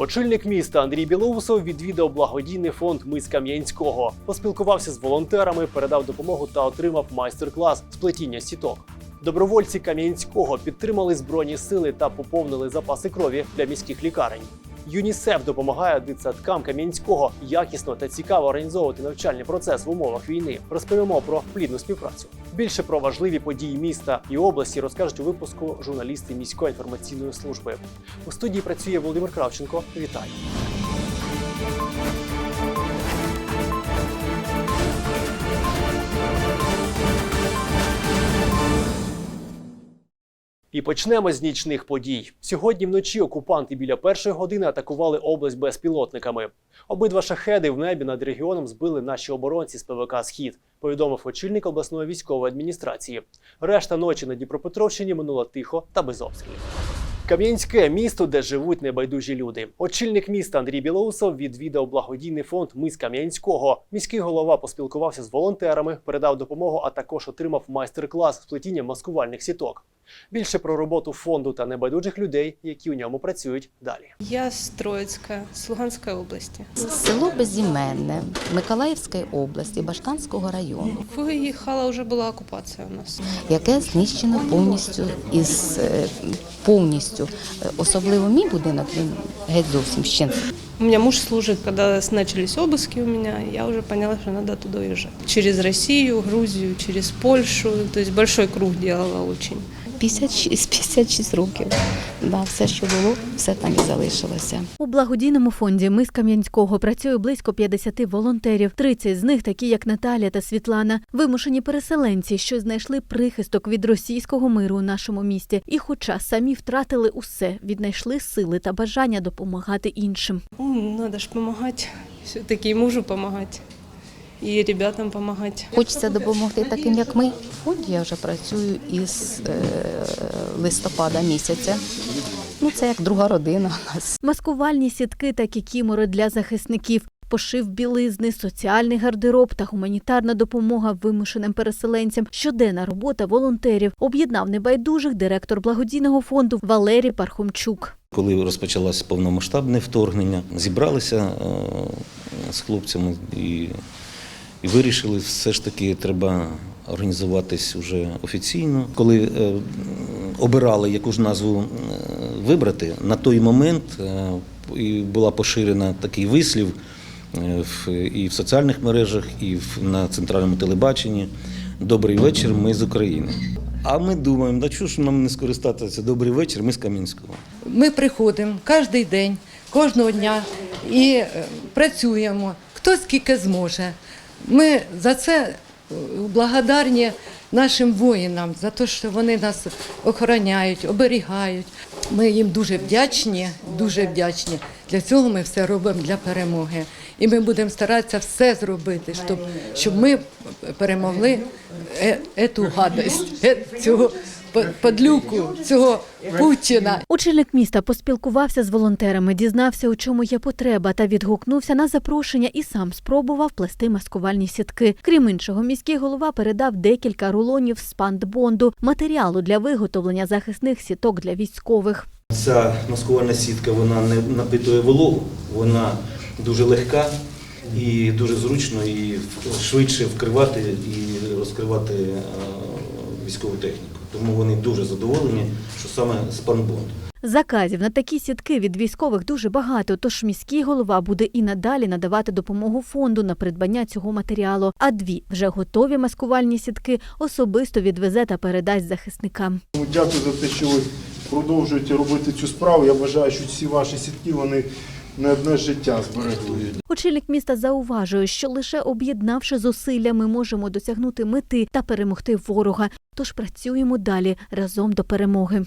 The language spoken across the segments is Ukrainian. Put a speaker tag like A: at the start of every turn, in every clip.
A: Очільник міста Андрій Білоусов відвідав благодійний фонд Мис Кам'янського, поспілкувався з волонтерами, передав допомогу та отримав майстер-клас з плетіння сіток. Добровольці Кам'янського підтримали збройні сили та поповнили запаси крові для міських лікарень. ЮНІСЕФ допомагає дитсадкам Кам'янського якісно та цікаво організовувати навчальний процес в умовах війни. Розповімо про плідну співпрацю. Більше про важливі події міста і області розкажуть у випуску журналісти міської інформаційної служби. У студії працює Володимир Кравченко. Вітаю! І почнемо з нічних подій. Сьогодні вночі окупанти біля першої години атакували область безпілотниками. Обидва шахеди в небі над регіоном збили наші оборонці з ПВК Схід, повідомив очільник обласної військової адміністрації. Решта ночі на Дніпропетровщині минула тихо та без обстрілів. Кам'янське місто, де живуть небайдужі люди. Очільник міста Андрій Білоусов відвідав благодійний фонд Мис Кам'янського. Міський голова поспілкувався з волонтерами, передав допомогу, а також отримав майстер-клас з плетіння маскувальних сіток. Більше про роботу фонду та небайдужих людей, які у ньому працюють далі.
B: Я с Троицка, с Луганской области.
C: Село Безіменне Миколаївської області, Баштанського району,
B: Виїхала, вже була окупація у нас.
C: яке знищено повністю із е, повністю. Е, Особливо мій будинок він геть зовсім ще
B: У меня муж служит, когда начались обыски у меня, я уже поняла, что надо туда уезжать. Через Россию, Грузию, через Польшу, то есть большой круг делала очень.
C: 56, 56 років. Да, все, що було, все там і залишилося.
D: У благодійному фонді «Ми з Кам'янського працює близько 50 волонтерів. 30 з них такі, як Наталя та Світлана, вимушені переселенці, що знайшли прихисток від російського миру у нашому місті. І, хоча самі втратили усе, віднайшли сили та бажання допомагати іншим.
B: Ну, надо ж помогать, все-таки и мужу помогать, и ребятам помогать.
C: Хочеться допомогти таким, як ми. В фонді я вже працюю із е, листопада місяця. Ну, це як друга родина у нас.
D: Маскувальні сітки та кікімори для захисників. Пошив білизни, соціальний гардероб та гуманітарна допомога вимушеним переселенцям. Щоденна робота волонтерів об'єднав небайдужих директор благодійного фонду Валерій Пархомчук.
E: Коли розпочалося повномасштабне вторгнення, зібралися е, з хлопцями і, і вирішили, все ж таки треба організуватись уже офіційно. Коли е, обирали, яку ж назву е, вибрати, на той момент е, і була поширена такий вислів в, і в соціальних мережах, і в, на центральному телебаченні. Добрий вечір, ми з України. А ми думаємо, да чого ж нам не скористатися добрий вечір, ми з Кам'янського.
F: Ми приходимо кожен день, кожного дня і працюємо, хто скільки зможе. Ми за це е, благодарні нашим воїнам, за те, що вони нас охороняють, оберігають. Ми їм дуже вдячні, дуже вдячні. Для цього ми все робимо для перемоги. І ми будемо старатися все зробити, щоб, щоб ми перемогли е, ету гадость, е, цього подлюку, цього Путіна.
D: Очільник міста поспілкувався з волонтерами, дізнався, у чому є потреба, та відгукнувся на запрошення і сам спробував плести маскувальні сітки. Крім іншого, міський голова передав декілька рулонів спандбонду, матеріалу для виготовлення захисних сіток для військових.
E: Ця маскувальна сітка вона не напитує вологу, вона дуже легка і дуже зручно і швидше вкривати і розкривати е, військову техніку. Тому вони дуже задоволені, що саме спанбонд.
D: Заказів на такі сітки від військових дуже багато, тож міський голова буде і надалі надавати допомогу фонду на придбання цього матеріалу. А дві вже готові маскувальні сітки особисто відвезе та передасть захисникам.
G: Дякую за те, що ви продовжуєте робити цю справу. Я вважаю, що всі ваші сітки вони не одне життя зберегли.
D: Очільник міста зауважує, що лише об'єднавши зусилля, ми можемо досягнути мети та перемогти ворога. Тож працюємо далі разом до перемоги.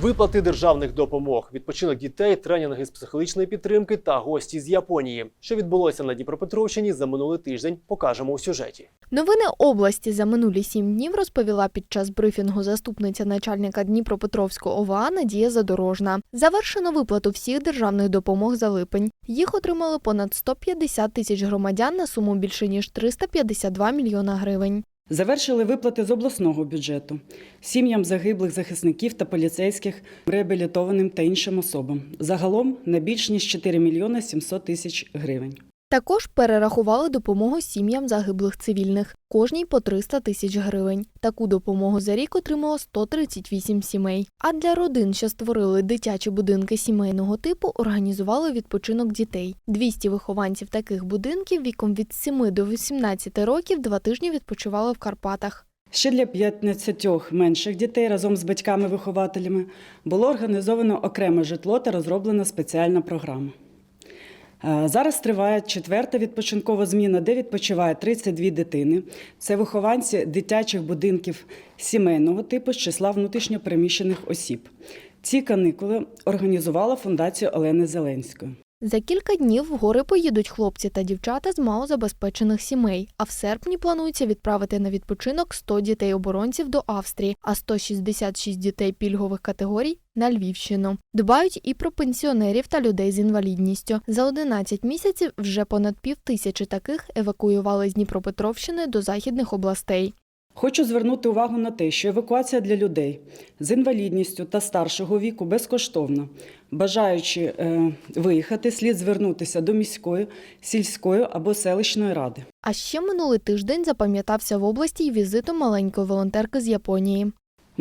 A: Виплати державних допомог, відпочинок дітей, тренінги з психологічної підтримки та гості з Японії. Що відбулося на Дніпропетровщині за минулий тиждень, покажемо у сюжеті.
H: Новини області за минулі сім днів розповіла під час брифінгу заступниця начальника Дніпропетровського ОВА Надія Задорожна. Завершено виплату всіх державних допомог за липень. Їх отримали понад 150 тисяч громадян на суму більше ніж 352 мільйона гривень.
I: Завершили виплати з обласного бюджету сім'ям загиблих захисників та поліцейських, реабілітованим та іншим особам. Загалом на більш ніж 4 мільйони 700 тисяч гривень.
H: Також перерахували допомогу сім'ям загиблих цивільних, кожній по 300 тисяч гривень. Таку допомогу за рік отримало 138 сімей. А для родин, що створили дитячі будинки сімейного типу, організували відпочинок дітей. 200 вихованців таких будинків віком від 7 до 18 років два тижні відпочивали в Карпатах.
I: Ще для 15 менших дітей разом з батьками-вихователями було організовано окреме житло та розроблена спеціальна програма. Е, Зараз триває четверта відпочинкова зміна, де відпочиває 32 дитини. Це вихованці дитячих будинків сімейного типу з числа внутрішньопереміщених осіб. Ці канікули організувала фундація Олени Зеленської.
H: За кілька днів в гори поїдуть хлопці та дівчата з малозабезпечених сімей. А в серпні планується відправити на відпочинок 100 дітей-оборонців до Австрії, а 166 дітей пільгових категорій на Львівщину. Дбають і про пенсіонерів та людей з інвалідністю. За 11 місяців вже понад пів тисячі таких евакуювали з Дніпропетровщини до західних областей.
I: Хочу звернути увагу на те, що евакуація для людей з інвалідністю та старшого віку безкоштовна. Бажаючи е, виїхати, слід звернутися до міської, сільської або селищної ради.
H: А ще минулий тиждень запам'ятався в області й візитом маленької волонтерки з Японії.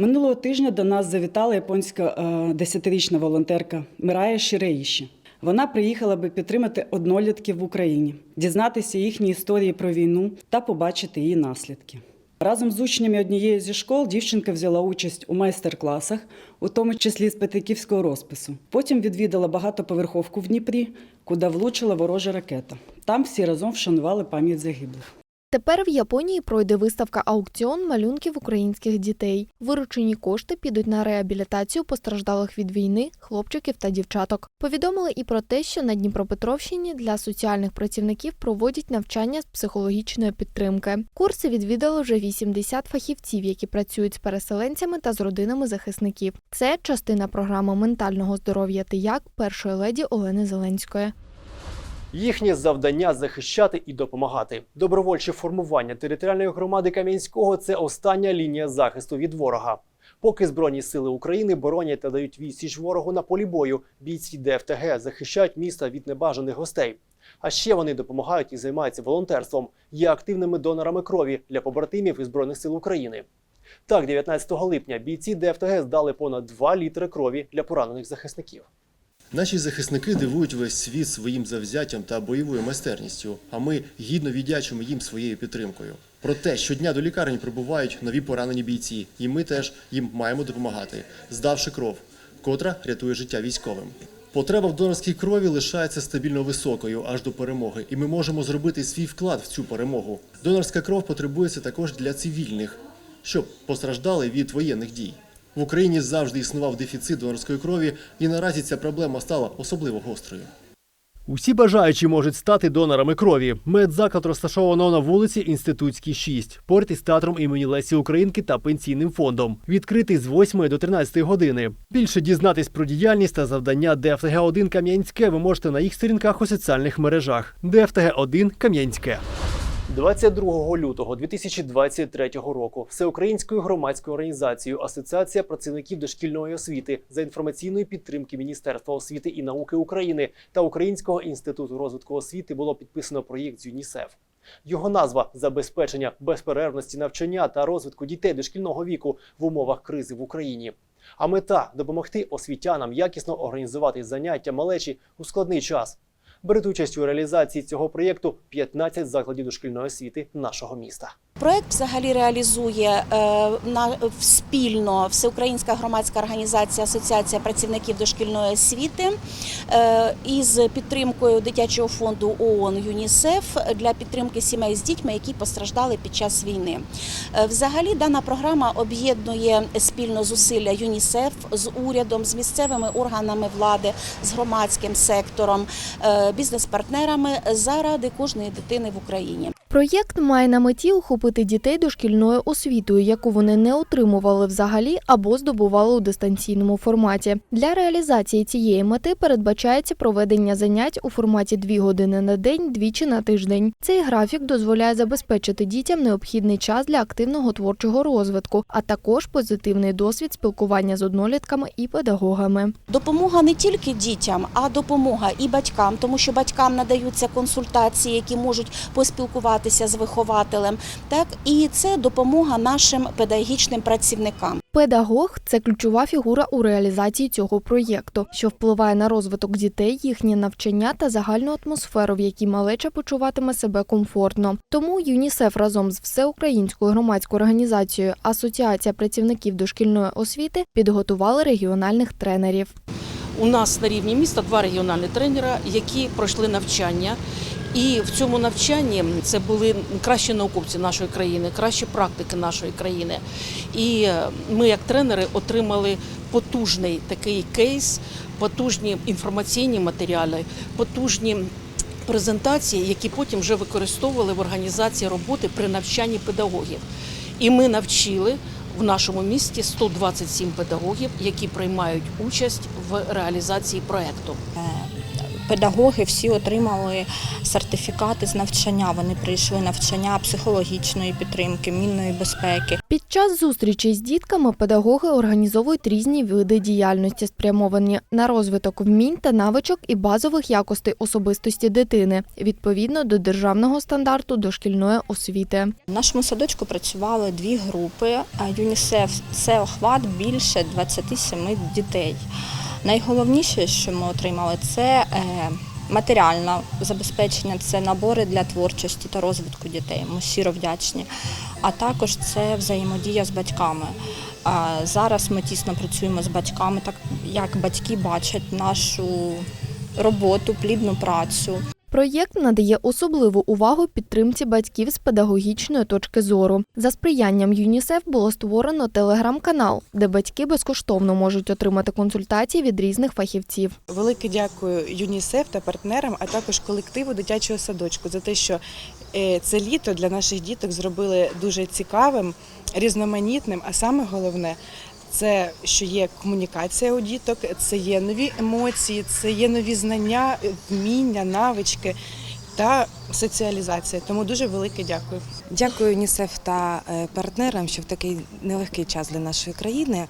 I: Минулого тижня до нас завітала японська е, десятирічна волонтерка Мирая Ширеїші. Вона приїхала би підтримати однолітків в Україні, дізнатися їхні історії про війну та побачити її наслідки. Разом з учнями однієї зі школ дівчинка взяла участь у майстер-класах, у тому числі з петриківського розпису. Потім відвідала багатоповерховку в Дніпрі, куди влучила ворожа ракета. Там всі разом вшанували пам'ять загиблих.
H: Тепер в Японії пройде виставка аукціон малюнків українських дітей. Виручені кошти підуть на реабілітацію постраждалих від війни хлопчиків та дівчаток. Повідомили і про те, що на Дніпропетровщині для соціальних працівників проводять навчання з психологічної підтримки. Курси відвідали вже 80 фахівців, які працюють з переселенцями та з родинами захисників. Це частина програми ментального здоров'я «Ти як» першої леді Олени Зеленської.
A: Їхнє завдання захищати і допомагати. Добровольче формування територіальної громади Кам'янського це остання лінія захисту від ворога. Поки Збройні сили України боронять та дають відсіч ворогу на полі бою, бійці ДФТГ захищають міста від небажаних гостей. А ще вони допомагають і займаються волонтерством, є активними донорами крові для побратимів і збройних сил України. Так, 19 липня бійці ДФТГ здали понад 2 літри крові для поранених захисників.
J: Наші захисники дивують весь світ своїм завзяттям та бойовою майстерністю, а ми гідно віддячимо їм своєю підтримкою. Проте щодня до лікарень прибувають нові поранені бійці, і ми теж їм маємо допомагати, здавши кров, котра рятує життя військовим. Потреба в донорській крові лишається стабільно високою аж до перемоги, і ми можемо зробити свій вклад в цю перемогу. Донорська кров потребується також для цивільних, щоб постраждали від воєнних дій. В Україні завжди існував дефіцит донорської крові, і наразі ця проблема стала особливо гострою.
A: Усі бажаючі можуть стати донорами крові. Медзаклад розташовано на вулиці Інститутській 6, поряд із театром імені Лесі Українки та пенсійним фондом. Відкритий з 8 до 13 години. Більше дізнатись про діяльність та завдання ДФТГ 1 Кам'янське ви можете на їх сторінках у соціальних мережах. ДФТГ 1 Кам'янське. 22 лютого 2023 року всеукраїнською громадською організацією Асоціація працівників дошкільної освіти за інформаційної підтримки Міністерства освіти і науки України та Українського інституту розвитку освіти було підписано проєкт з ЮНІСЕФ. Його назва забезпечення безперервності навчання та розвитку дітей дошкільного віку в умовах кризи в Україні. А мета допомогти освітянам якісно організувати заняття малечі у складний час. Беруть участь у реалізації цього проєкту 15 закладів дошкільної освіти нашого міста.
K: Проект взагалі реалізує е, на спільно всеукраїнська громадська організація Асоціація працівників дошкільної освіти е, із підтримкою дитячого фонду ООН ЮНІСЕФ для підтримки сімей з дітьми, які постраждали під час війни. Е, Взагалі дана програма об'єднує спільно зусилля ЮНІСЕФ з урядом, з місцевими органами влади, з громадським сектором, бізнес-партнерами заради кожної дитини в Україні.
H: Проєкт має на меті охопити дітей дошкільною освітою, яку вони не отримували взагалі або здобували у дистанційному форматі. Для реалізації цієї мети передбачається проведення занять у форматі 2 години на день, двічі на тиждень. Цей графік дозволяє забезпечити дітям необхідний час для активного творчого розвитку, а також позитивний досвід спілкування з однолітками і педагогами.
K: Допомога не тільки дітям, а допомога і батькам, тому що батькам надаються консультації, які можуть поспілкуватися з вихователем. Так і це допомога нашим педагогічним працівникам.
H: Педагог це ключова фігура у реалізації цього проєкту, що впливає на розвиток дітей, їхнє навчання та загальну атмосферу, в якій малеча почуватиме себе комфортно. Тому ЮНІСЕФ разом з всеукраїнською громадською організацією Асоціація працівників дошкільної освіти підготували регіональних тренерів.
L: У нас на рівні міста два регіональні тренера, які пройшли навчання. І в цьому навчанні це були кращі науковці нашої країни, кращі практики нашої країни. І е, ми, як тренери, отримали потужний такий кейс, потужні інформаційні матеріали, потужні презентації, які потім вже використовували в організації роботи при навчанні педагогів. І ми навчили в нашому місті 127 педагогів, які приймають участь в реалізації проекту.
M: Педагоги всі отримали сертифікати з навчання. Вони прийшли навчання психологічної підтримки, мінної безпеки.
H: Під час зустрічей з дітками педагоги організовують різні види діяльності, спрямовані на розвиток вмінь та навичок і базових якостей особистості дитини відповідно до державного стандарту дошкільної освіти.
M: В нашому садочку працювали дві групи. ЮНІСЕФ це охват більше 27 дітей. Найголовніше, що ми отримали, це е, матеріальне забезпечення, це набори для творчості та розвитку дітей. Ми щиро вдячні. А також це взаємодія з батьками. Зараз ми тісно працюємо з батьками, так як батьки бачать нашу роботу, плідну працю.
H: Проєкт надає особливу увагу підтримці батьків з педагогічної точки зору. За сприянням ЮНІСЕФ було створено телеграм-канал, де батьки безкоштовно можуть отримати консультації від різних фахівців.
N: Велике дякую ЮНІСЕФ та партнерам, а також колективу дитячого садочку за те, що е, це літо для наших діток зробили дуже цікавим, різноманітним, а саме головне. Це що є комунікація у діток, це є нові емоції, це є нові знання, вміння, навички та соціалізація. Тому дуже велике дякую.
O: Дякую ЮНІСЕФ та е, партнерам, що в такий нелегкий час для нашої країни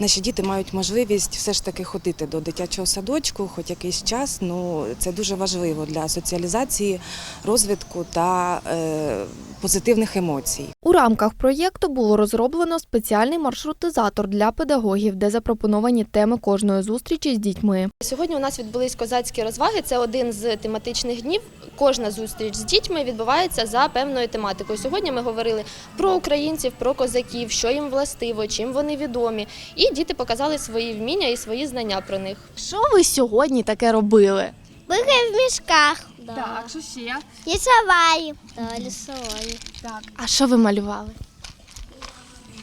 O: наші діти мають можливість все ж таки ходити до дитячого садочку, хоч якийсь час. Ну це дуже важливо для соціалізації, розвитку та е, позитивних емоцій.
H: У рамках проєкту було розроблено спеціальний маршрутизатор для педагогів, де запропоновані теми кожної зустрічі з дітьми.
P: Сьогодні у нас відбулись козацькі розваги. Це один з тематичних днів. Кожна зустріч з дітьми відбувається за певною тематикою. Сьогодні ми говорили про українців, про козаків, що їм властиво, чим вони відомі. І діти показали свої вміння і свої знання про них.
H: Що ви сьогодні таке робили?
Q: Били в мішках.
H: Так, що ще?
Q: Лісовали. Да, лісовали.
H: Так. А що ви малювали?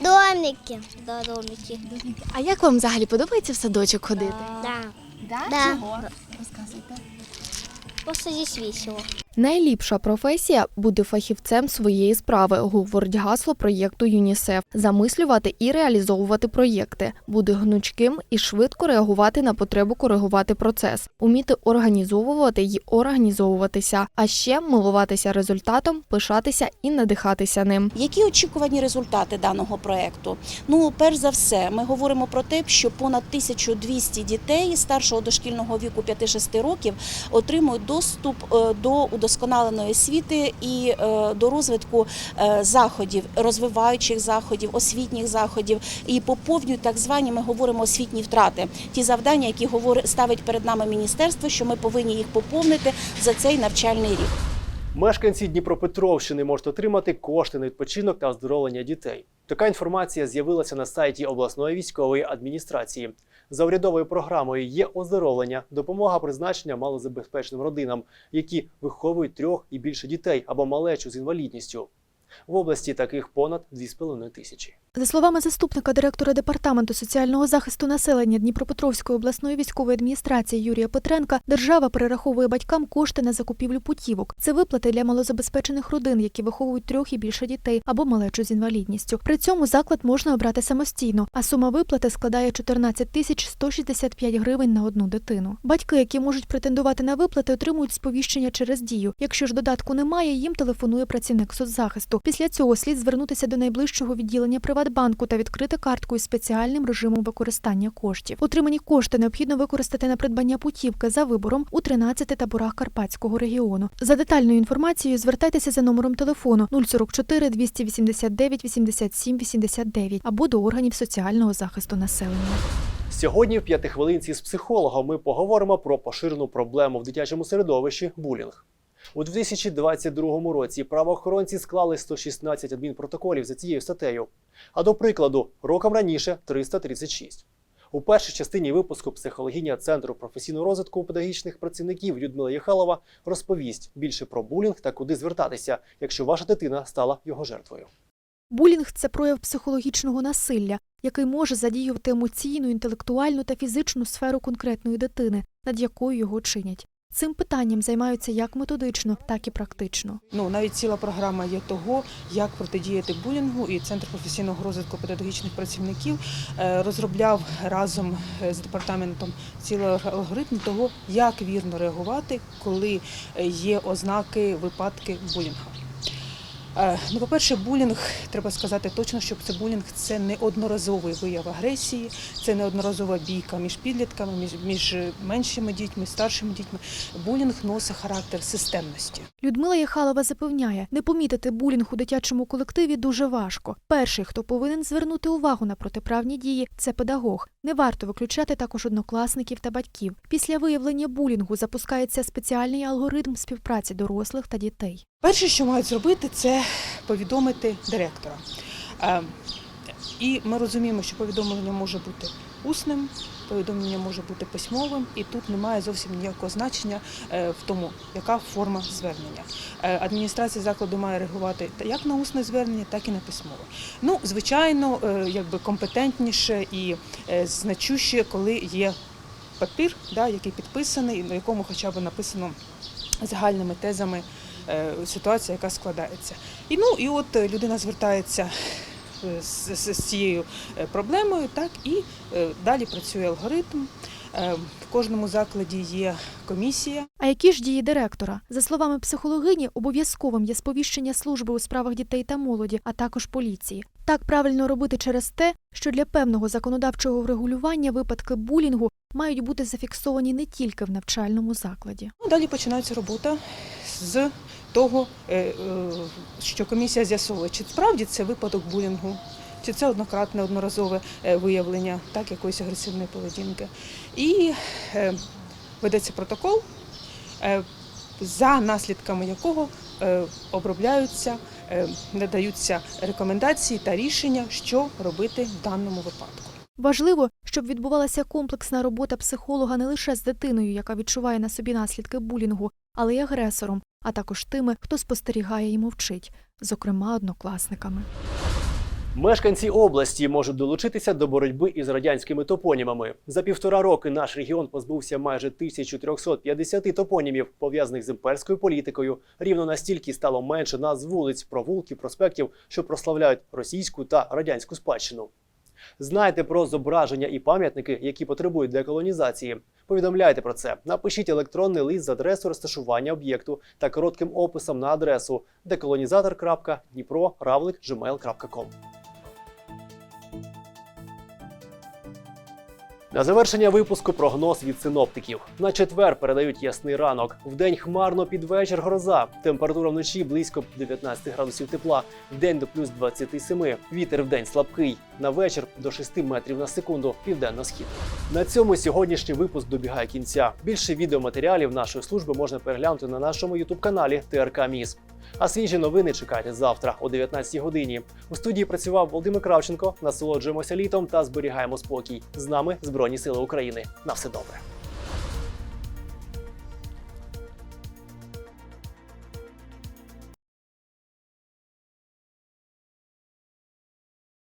Q: Домики. Да, домики.
H: А як вам взагалі подобається в садочок ходити?
Q: Да.
H: Да?
Q: Да.
H: Чого? Розказуйте.
Q: Просто здесь весело.
H: Найліпша професія бути фахівцем своєї справи, говорить гасло проєкту ЮНІСЕФ. Замислювати і реалізовувати проєкти, бути гнучким і швидко реагувати на потребу коригувати процес, уміти організовувати й організовуватися, а ще милуватися результатом, пишатися і надихатися ним.
K: Які очікувані результати даного проекту? Ну, перш за все, ми говоримо про те, що понад 1200 дітей старшого дошкільного віку 5-6 років отримують доступ е, до удосконаленої освіти і е, до розвитку е, заходів, розвиваючих заходів, освітніх заходів і поповнюють так звані, ми говоримо освітні втрати. Ті завдання, які ставить перед нами міністерство, що ми повинні їх поповнити за цей навчальний рік.
A: Мешканці Дніпропетровщини можуть отримати кошти на відпочинок та оздоровлення дітей. Така інформація з'явилася на сайті обласної військової адміністрації. За урядовою програмою є оздоровлення, допомога призначення малозабезпеченим родинам, які виховують трьох і більше дітей або малечу з інвалідністю. В області таких понад 2,5 тисячі.
R: За словами заступника директора департаменту соціального захисту населення Дніпропетровської обласної військової адміністрації Юрія Петренка, держава перераховує батькам кошти на закупівлю путівок. Це виплати для малозабезпечених родин, які виховують трьох і більше дітей або малечу з інвалідністю. При цьому заклад можна обрати самостійно, а сума виплати складає 14 тисяч 165 гривень на одну дитину. Батьки, які можуть претендувати на виплати, отримують сповіщення через дію. Якщо ж додатку немає, їм телефонує працівник соцзахисту. Після цього слід звернутися до найближчого відділення Приватбанку та відкрити картку із спеціальним режимом використання коштів. Отримані кошти необхідно використати на придбання путівки за вибором у 13 таборах Карпатського регіону. За детальною інформацією звертайтеся за номером телефону 044 289 87 89 або до органів соціального захисту населення.
A: Сьогодні в п'ятихвилинці з психологом ми поговоримо про поширену проблему в дитячому середовищі булінг. У 2022 році правоохоронці склали 116 адмінпротоколів за цією статтею, а до прикладу, роком раніше 336. У першій частині випуску психологиня Центру професійного розвитку педагогічних працівників Людмила Єхалова розповість більше про булінг та куди звертатися, якщо ваша дитина стала його жертвою.
R: Булінг це прояв психологічного насилля, який може задіювати емоційну, інтелектуальну та фізичну сферу конкретної дитини, над якою його чинять. Цим питанням займаються як методично, так і практично.
N: Ну навіть ціла програма є того, як протидіяти булінгу, і центр професійного розвитку педагогічних працівників е, розробляв разом е, з департаментом цілий алгоритм того, як вірно реагувати, коли е, є ознаки випадки булінгу. Е, Ну, по-перше, булінг, треба сказати точно, що це булінг це не одноразовий вияв агресії, це не одноразова бійка між підлітками, між, між меншими дітьми, старшими дітьми. Булінг носить характер системності.
R: Людмила Єхалова запевняє, не помітити булінг у дитячому колективі дуже важко. Перший, хто повинен звернути увагу на протиправні дії, це педагог. Не варто виключати також однокласників та батьків. Після виявлення булінгу запускається спеціальний алгоритм співпраці дорослих та дітей.
N: Перше, що мають зробити, це повідомити директора. Е, І ми розуміємо, що повідомлення може бути усним, повідомлення може бути письмовим, і тут немає зовсім ніякого значення е, в тому, яка форма звернення. Е, Адміністрація закладу має реагувати як на усне звернення, так і на письмове. Ну, звичайно, якби компетентніше і значуще, коли є папір, да, який підписаний, на якому хоча б написано загальними тезами ситуація, яка складається. І ну і от е, людина звертається е, з, з, з цією е, проблемою, так і е, далі працює алгоритм. Е, В кожному закладі є комісія.
R: А які ж дії директора? За словами психологині, обов'язковим є сповіщення служби у справах дітей та молоді, а також поліції. Так правильно робити через те, що для певного законодавчого врегулювання випадки булінгу мають бути зафіксовані не тільки в навчальному закладі.
N: Ну, далі починається робота з того, е, е, що комісія з'ясовує, чи справді це випадок булінгу, чи це однократне одноразове е, виявлення так, якоїсь агресивної поведінки. І ведеться протокол, за наслідками якого обробляються, надаються рекомендації та рішення, що робити в даному випадку.
R: Важливо, щоб відбувалася комплексна робота психолога не лише з дитиною, яка відчуває на собі наслідки булінгу, але й агресором, а також тими, хто спостерігає і мовчить, зокрема однокласниками.
A: Мешканці області можуть долучитися до боротьби із радянськими топонімами. За півтора роки наш регіон позбувся майже 1350 топонімів, пов'язаних з імперською політикою. Рівно настільки стало менше назв вулиць, провулків, проспектів, що прославляють російську та радянську спадщину. Знаєте про зображення і пам'ятники, які потребують деколонізації. Повідомляйте про це. Напишіть електронний лист з адресою розташування об'єкту та коротким описом на адресу dekolonizator.dnipro.gmail.com. На завершення випуску прогноз від синоптиків. На четвер передають ясний ранок. Вдень хмарно під вечір гроза. Температура вночі близько 19 градусів тепла, вдень до плюс 27. Вітер вдень слабкий. На вечір до 6 метрів на секунду південно-схід. На цьому сьогоднішній випуск добігає кінця. Більше відеоматеріалів нашої служби можна переглянути на нашому ютуб-каналі ТРК Міс. А свіжі новини чекайте завтра о 19 годині. У студії працював Володимир Кравченко. Насолоджуємося літом та зберігаємо спокій. З нами Збройні Сили України. На все добре.